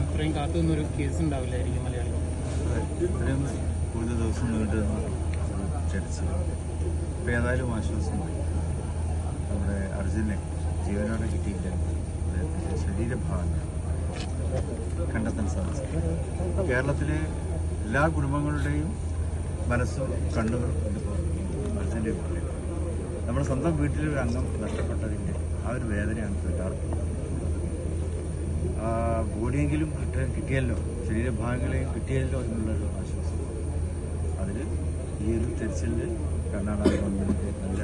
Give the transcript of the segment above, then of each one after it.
ഇത്രയും കാത്തുനിന്നൊരു കേസ് ഉണ്ടാവില്ലായിരിക്കും മലയാളികൾ കൂടുതൽ ദിവസം നീണ്ടു ചരിച്ചു ഇപ്പം ഏതായാലും ആശ്വാസമായി. നമ്മുടെ അർജുനെ ജീവനോടെ കിട്ടിയില്ല. അദ്ദേഹത്തിന്റെ സാധിച്ചു കേരളത്തിലെ എല്ലാ കുടുംബങ്ങളുടെയും മനസ്സും കണ്ണുകളും മനസ്സിന്റെ പുറകെ നമ്മുടെ സ്വന്തം വീട്ടിലെ ഒരു അംഗം നഷ്ടപ്പെട്ടതിന്റെ ആ ഒരു വേദനയാണ് എല്ലാവർക്കും ബോഡിയെങ്കിലും കിട്ടാൻ കിട്ടിയല്ലോ ശരീരഭാഗങ്ങളെയും കിട്ടിയല്ലോ എന്നുള്ളൊരു ആശ്വാസം. അതിൽ ഈ ഒരു തെരച്ചിലിൽ ഗവൺമെന്റ് നല്ല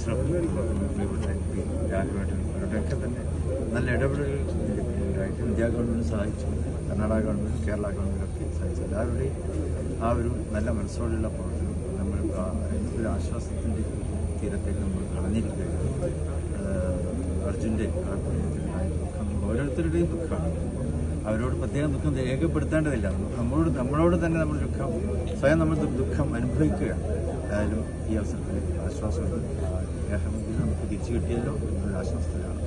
പ്രിയപ്പെട്ട എം അവരുടെയൊക്കെ തന്നെ നല്ല ഇടപെടലുകൾ ഉണ്ടായിട്ട് ഇന്ത്യ ഗവൺമെന്റ് സഹായിച്ചു കർണാടക ഗവൺമെന്റ് കേരള ഗവൺമെന്റ് ഒക്കെ സഹായിച്ചു എല്ലാവരുടെയും ആ ഒരു നല്ല മനസ്സോടെയുള്ള പ്രവർത്തനം നമ്മൾ ഒരു ആശ്വാസത്തിന്റെ തീരത്തേക്ക് നമ്മൾ കളഞ്ഞിരിക്കുകയാണ് അർജുന്റെ ആ കുടുംബത്തിലുണ്ടായ ദുഃഖം ഓരോരുത്തരുടെയും ദുഃഖമാണ് അവരോട് പ്രത്യേകം ദുഃഖം രേഖപ്പെടുത്തേണ്ടതില്ല നമ്മളോട് നമ്മളോട് തന്നെ നമ്മൾ ദുഃഖം സ്വയം നമ്മൾ ദുഃഖം അനുഭവിക്കുകയാണ് ഏതായാലും ഈ അവസരത്തിൽ ആശ്വാസമുണ്ട്. ദേഹമെങ്കിലും നമുക്ക് തിരിച്ചു കിട്ടിയല്ലോ എന്നൊരു ആശ്വാസത്തിലാണ്